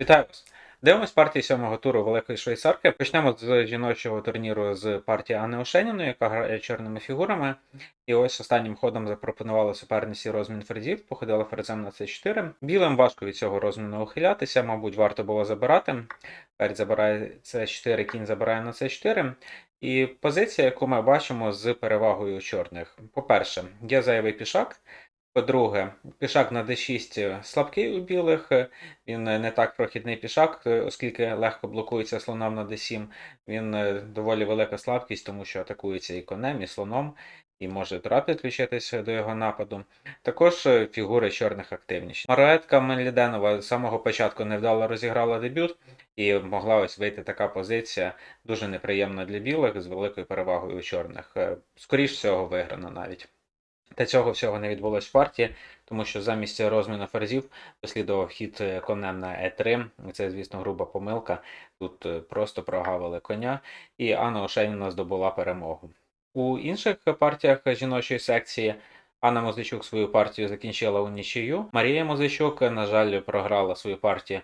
Вітаю вас! Дивимось партії сьомого туру Великої Швейцарки. Почнемо з жіночого турніру з партії Анни Ошеніної, яка грає чорними фігурами. І ось останнім ходом запропонувала суперниці розмін ферзів, походила ферзем на c4. Білим важко від цього розміну ухилятися, мабуть, варто було забирати. Ферзь забирає c4, кінь забирає на c4. І позиція, яку ми бачимо з перевагою чорних. По-перше, є зайвий пішак. По-друге, пішак на d6 слабкий у білих, він не так прохідний пішак, оскільки легко блокується слоном на d7. Він е, доволі велика слабкість, тому що атакується і конем, і слоном, і може тура підключитися до його нападу. Також е, фігури чорних активніші. Мараетка Меліденова з самого початку невдало розіграла дебют, і могла ось вийти така позиція, дуже неприємна для білих, з великою перевагою у чорних. Е, Скоріш всього, виграна навіть. Та цього всього не відбулось в партії, тому що замість розміну ферзів послідував хід е, конем на e3. Це, звісно, груба помилка. Тут е, просто прогавили коня, і Анна Ошеніна здобула перемогу. У інших партіях жіночої секції Анна Музичук свою партію закінчила у нічию. Марія Музичук, на жаль, програла свою партію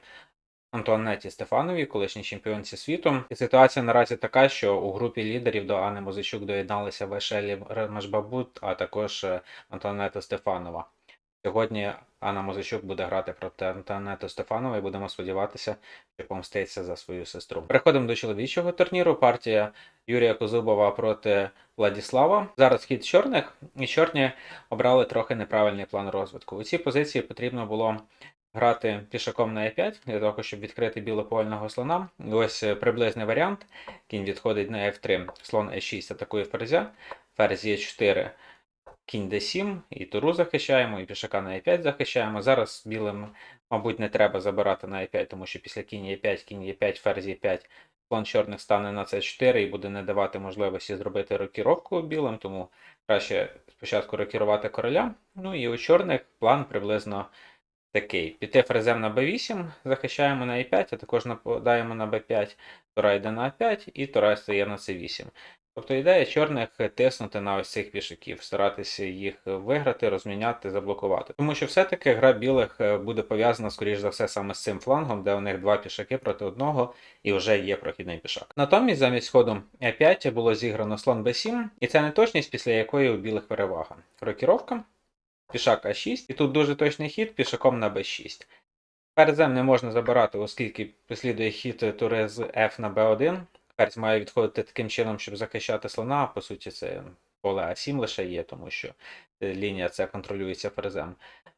Антуанеті Стефановій, колишній чемпіонці світу. І ситуація наразі така, що у групі лідерів до Анни Музичук доєдналися Вешелі Ремашбабут, а також е, Антуанета Стефанова. Сьогодні Анна Музичук буде грати проти Антуанету Стефанова і будемо сподіватися, що помститься за свою сестру. Переходимо до чоловічого турніру. Партія Юрія Козубова проти Владіслава. Зараз хід чорних, і чорні обрали трохи неправильний план розвитку. У цій позиції потрібно було грати пішаком на e5 для того, щоб відкрити білопольного слона. Ось е, приблизний варіант. Кінь відходить на f3, слон e6 атакує ферзя, ферзь e4, кінь d7, і туру захищаємо, і пішака на e5 захищаємо. Зараз білим, мабуть, не треба забирати на e5, тому що після кінь e5, кінь e5, ферзь e5, слон чорних стане на c4 і буде не давати можливості зробити рокіровку білим, тому краще спочатку рокірувати короля. Ну і у чорних план приблизно такий. Піти фрезем на b8, захищаємо на e5, а також нападаємо на b5, тура йде на a5 і тура стає на c8. Тобто ідея чорних тиснути на ось цих пішаків, старатися їх виграти, розміняти, заблокувати. Тому що все-таки гра білих е, буде пов'язана, скоріш за все, саме з цим флангом, де у них два пішаки проти одного і вже є прохідний пішак. Натомість, замість ходу e5 було зіграно слон b7, і це неточність, після якої у білих перевага. Рокіровка. Пішак А6, і тут дуже точний хід пішаком на Б6. Ферзем не можна забирати, оскільки послідує хід тури з F на B1. Ферзь має відходити таким чином, щоб захищати слона. По суті, це поле А7 лише є, тому що е, лінія це контролюється ферзем.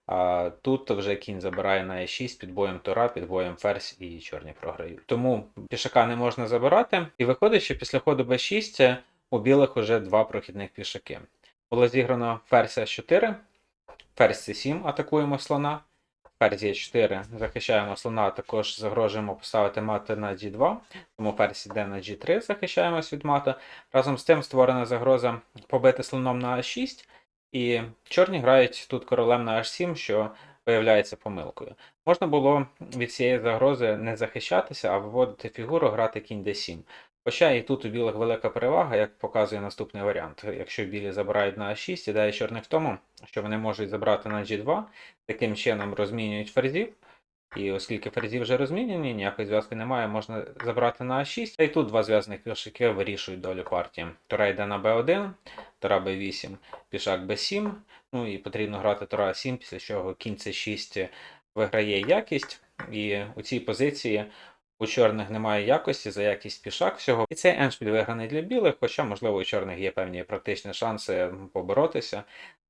А тут вже кінь забирає на Е6 під боєм тура, під боєм ферзь і чорні програють. Тому пішака не можна забирати. І виходить, що після ходу Б6 у білих уже два прохідних пішаки. Було зіграно ферзь С4. Ферзь c7 атакуємо слона. Ферзь e4 захищаємо слона, також загрожуємо поставити мати на g2, тому ферзь йде на g3, захищаємось від мата. Разом з тим створена загроза побити слоном на a6, і чорні грають тут королем на h7, що виявляється помилкою. Можна було від цієї загрози не захищатися, а виводити фігуру, грати кінь d7. Хоча і тут у білих велика перевага, як показує наступний варіант. Якщо білі забирають на А6, ідея чорних в тому, що вони можуть забрати на G2, таким чином розмінюють ферзів. І оскільки ферзі вже розмінені, ніякої зв'язки немає, можна забрати на А6. Та й тут два зв'язаних пішаки вирішують долю партії. Тура йде на Б1, Тура Б8, пішак Б7. Ну і потрібно грати Тура А7, після чого кінь С6 виграє якість. І у цій позиції у чорних немає якості за якість пішак всього. І цей еншпіль виграний для білих, хоча, можливо, у чорних є певні практичні шанси поборотися,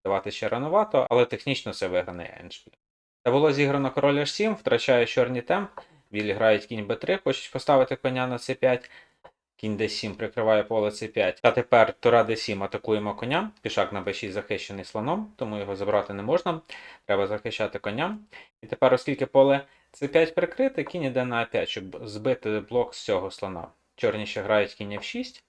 давати ще ранувато, але технічно це виграний еншпіль. Та було зіграно король H7, втрачає чорний темп. Білі грають кінь b3, хочуть поставити коня на c5. Кінь d7 прикриває поле c5. А тепер тура d7 атакуємо коня. Пішак на b6 захищений слоном, тому його забрати не можна. Треба захищати коня. І тепер, оскільки поле c5 прикрите, кінь іде на a5, щоб збити блок з цього слона. Чорні ще грають кінь f6,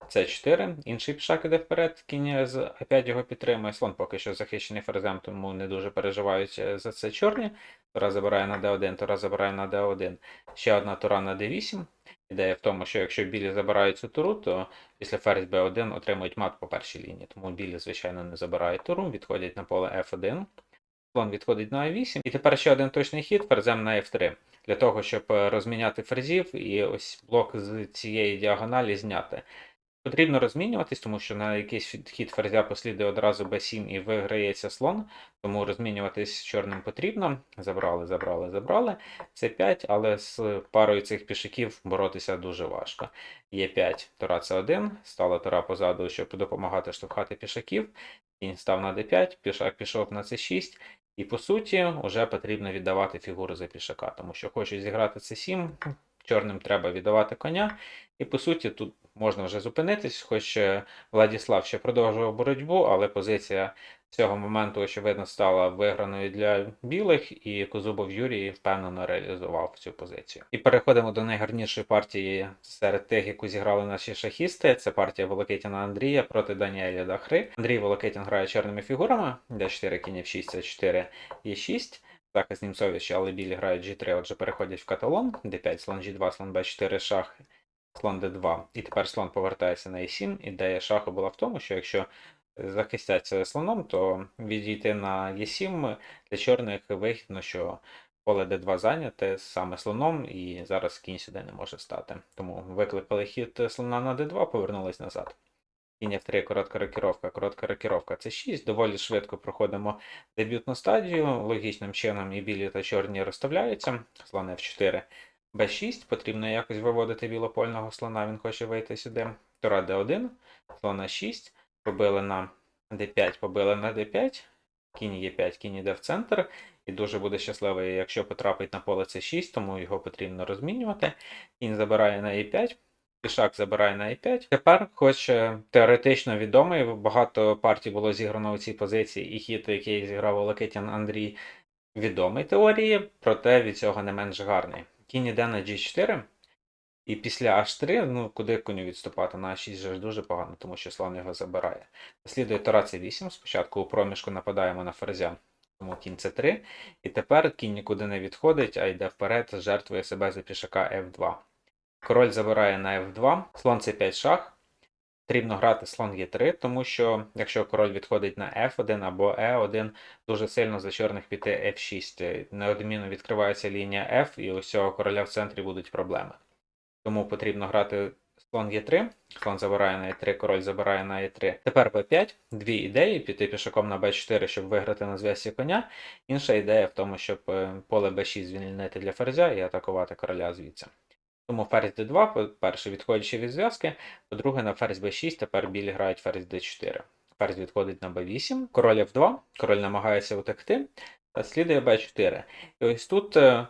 c4, інший пішак іде вперед, кінь з a5 його підтримує. Слон поки що захищений ферзем, тому не дуже переживають е, за це чорні. Тура забирає на d1, тура забирає на d1. Ще одна тура на d8. Ідея в тому, що якщо білі забирають цю туру, то після ферзь b1 отримують мат по першій лінії. Тому білі, звичайно, не забирають туру, відходять на поле f1. слон відходить на А8. І тепер ще один точний хід ферзем на F3. Для того, щоб е, розміняти ферзів і ось блок з цієї діагоналі зняти. Потрібно розмінюватись, тому що на якийсь хід ферзя послідує одразу b7 і виграється слон, тому розмінюватись чорним потрібно. Забрали, забрали, забрали. Це 5, але з парою цих пішаків боротися дуже важко. Є 5, тура це 1, стала тура позаду, щоб допомагати штовхати пішаків. Кінь став на d5, пішак пішов на c6. І по суті, вже потрібно віддавати фігуру за пішака, тому що хочуть зіграти c7, чорним треба віддавати коня. І по суті, тут можна вже зупинитись, хоч е, Владіслав ще продовжував боротьбу, але позиція цього моменту, очевидно, стала виграною для білих, і Козубов Юрій впевнено реалізував цю позицію. І переходимо до найгарнішої партії серед тих, яку зіграли наші шахісти. Це партія Волокитіна Андрія проти Даніеля Дахри. Андрій Волокитін грає чорними фігурами, d4 кінь f6, c4 e6. Захист Німцовича, але білі грають G3, отже переходять в каталон. D5, слон G2, слон B4, шах, слон D2. І тепер слон повертається на E7. Ідея шаху була в тому, що якщо захистяться слоном, то відійти на Е7 для чорних вигідно, що поле D2 зайняте саме слоном, і зараз кінь сюди не може стати. Тому викликали хід слона на D2, повернулись назад. Кінь F3, коротка рокіровка, коротка рокіровка це 6. Доволі швидко проходимо дебютну стадію. Логічним чином і білі та чорні розставляються. Слон F4, B6. Потрібно якось виводити білопольного слона, він хоче вийти сюди. Тура D1, слон А6. Побили на d5, побили на d5, кінь Е5, кінь іде в центр, і дуже буде щасливий, якщо потрапить на поле c6, тому його потрібно розмінювати. Кінь забирає на e5, пішак забирає на e5. Тепер, хоч теоретично відомий, багато партій було зіграно у цій позиції, і хід, який зіграв Олакитян Андрій, відомий теорії, проте від цього не менш гарний. Кінь іде на g4. І після H3, ну куди коню відступати на А6 же ж дуже погано, тому що слон його забирає. Слідує тура C8. Спочатку у проміжку нападаємо на ферзя, тому кінь C3. І тепер кінь нікуди не відходить, а йде вперед, жертвує себе за пішака F2. Король забирає на F2, слон C5 шах. Потрібно грати слон Е3, тому що якщо король відходить на F1 або E1, дуже сильно за чорних піти F6. Неодмінно відкривається лінія F, і у цього короля в центрі будуть проблеми. Тому потрібно грати слон Е3, слон забирає на Е3, король забирає на Е3. Тепер Б5, дві ідеї: піти пішаком на Б4, щоб виграти на зв'язці коня. Інша ідея в тому, щоб е, поле Б6 звільнити для ферзя і атакувати короля звідси. Тому ферзь d2, по-перше, відходячи від зв'язки, по-друге, на ферзь b6 тепер білі грають ферзь d4. Ферзь відходить на b8, король f2, король намагається утекти, та слідує b4. І ось тут е,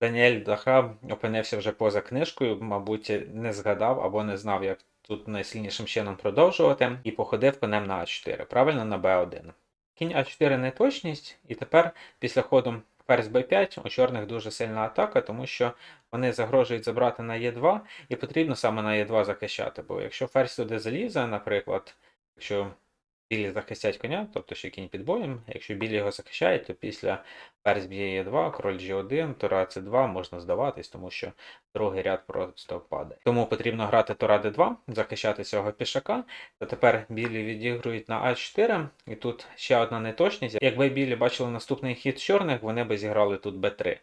Даніель Дахра опинився вже поза книжкою, мабуть, не згадав або не знав, як тут найсильнішим чином продовжувати, і походив конем на А4, правильно на Б1. Кінь А4 неточність, і тепер після ходу ферзь Б5 у чорних дуже сильна атака, тому що вони загрожують забрати на Е2, і потрібно саме на Е2 захищати. Бо якщо ферзь туди залізе, наприклад, якщо білі захистять коня, тобто ще кінь під боєм, якщо білі його захищають, то після ферзь б'є Е2, король G1, тура C2 можна здаватись, тому що другий ряд просто падає. Тому потрібно грати тура D2, захищати цього пішака. Та тепер білі відігрують на А4, і тут ще одна неточність. Якби білі бачили наступний хід чорних, вони би зіграли тут Б3.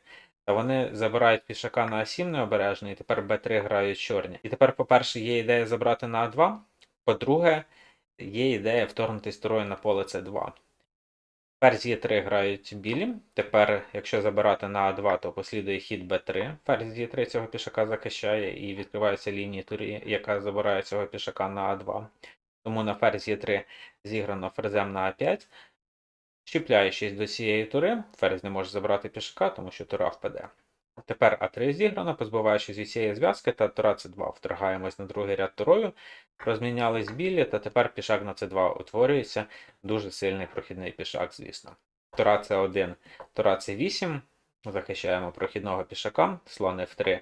Та вони забирають пішака на А7 необережно, і тепер Б3 грають чорні. І тепер, по-перше, є ідея забрати на А2. По-друге, є ідея вторгнутися турою на поле С2. Ферзь Е3 грають білі. Тепер, якщо забирати на А2, то послідує хід Б3. Ферзь Е3 цього пішака захищає і відкриваються лінії турі, яка забирає цього пішака на А2. Тому на ферзь Е3 зіграно ферзем на А5. Щіпляючись до цієї тури, ферзь не може забрати пішака, тому що тура впаде. Тепер А3 зіграно, позбуваючись з усієї зв'язки, та тура С2. Вторгаємось на другий ряд турою, розмінялись білі, та тепер пішак на С2 утворюється. Дуже сильний прохідний пішак, звісно. Тура С1, тура С8. Захищаємо прохідного пішака, слон F3,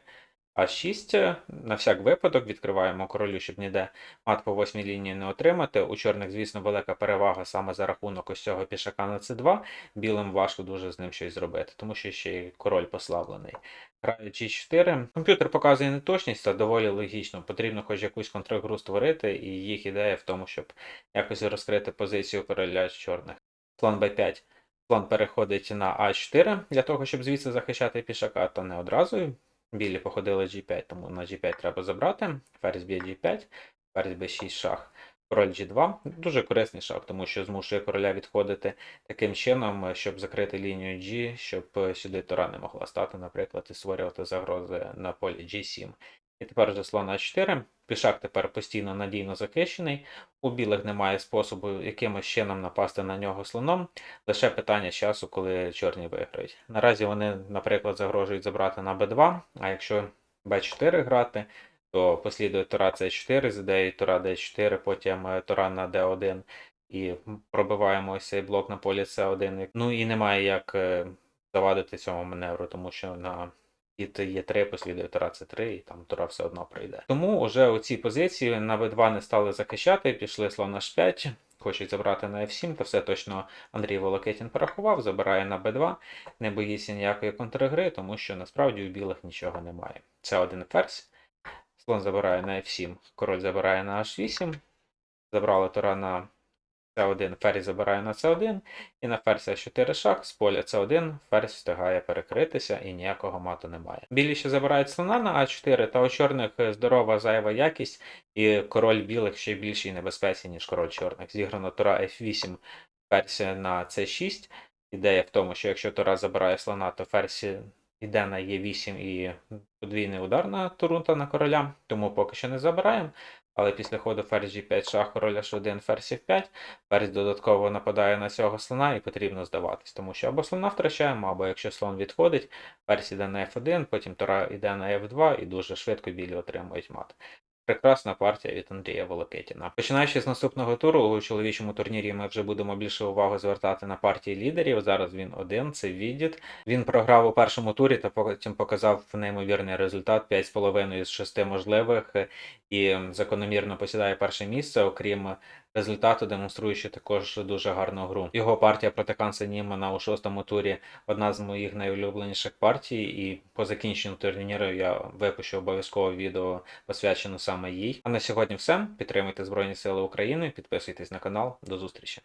А6. На всяк випадок відкриваємо королю, щоб ніде мат по восьмій лінії не отримати. У чорних, звісно, велика перевага саме за рахунок ось цього пішака на С2. Білим важко дуже з ним щось зробити, тому що ще й король послаблений. Грають G4. Комп'ютер показує неточність, та доволі логічно. Потрібно хоч якусь контргру створити, і їх ідея в тому, щоб якось розкрити позицію короля з чорних. Слон b5, Слон переходить на А4 для того, щоб звідси захищати пішака, то не одразу. Білі походили G5, тому на G5 треба забрати. Ферзь б'є G5, ферзь B6 шах. Король G2 дуже корисний шах, тому що змушує короля відходити таким чином, щоб закрити лінію G, щоб сюди Тора не могла стати, наприклад, і створювати загрози на полі G7. І тепер вже слон А4. Пішак тепер постійно надійно захищений. У білих немає способу якимось чином напасти на нього слоном. Лише питання часу, коли чорні виграють. Наразі вони, наприклад, загрожують забрати на Б2, а якщо Б4 грати, то послідує Тора С4, з ідеєю Тора Д4, потім е, Тора на Д1 і пробиваємо ось цей блок на полі С1. Ну і немає як е, завадити цьому маневру, тому що на хід Е3 послідує Тора С3, і там Тора все одно прийде. Тому вже у цій позиції на Б2 не стали захищати, пішли слон H5, хочуть забрати на F7, то все точно Андрій Волокетін порахував, забирає на Б2, не боїться ніякої контргри, тому що насправді у білих нічого немає. Це один ферзь. Слон забирає на F7, король забирає на H8, забрали Тора на С1, ферзь забирає на С1, і на ферзь С4 шах, з поля С1 ферзь встигає перекритися і ніякого мату немає. Білі ще забирають слона на А4, та у чорних здорова зайва якість, і король білих ще більшій небезпеці, ніж король чорних. Зіграно Тора F8, ферзь на С6. Ідея в тому, що якщо Тора забирає слона, то ферзь йде на Е8 і подвійний удар на Турунта на короля, тому поки що не забираємо. Але після ходу ферзь G5 шах, король H1, ферзь F5, ферзь додатково нападає на цього слона і потрібно здаватись, тому що або слона втрачаємо, або якщо слон відходить, ферзь йде на F1, потім Тора йде на F2 і дуже швидко білі отримують мат. Прекрасна партія від Андрія Волокетіна. Починаючи з наступного туру, у чоловічому турнірі ми вже будемо більше уваги звертати на партії лідерів. Зараз він один, це Відіт. Він програв у першому турі та потім показав неймовірний результат 5,5 з 6 можливих і закономірно посідає перше місце, окрім результату, демонструючи також дуже гарну гру. Його партія проти Канса Німана у шостому турі одна з моїх найулюбленіших партій, і по закінченню турніру я випущу обов'язково відео посвячене саме їй. А на сьогодні все. Підтримуйте Збройні Сили України, підписуйтесь на канал. До зустрічі.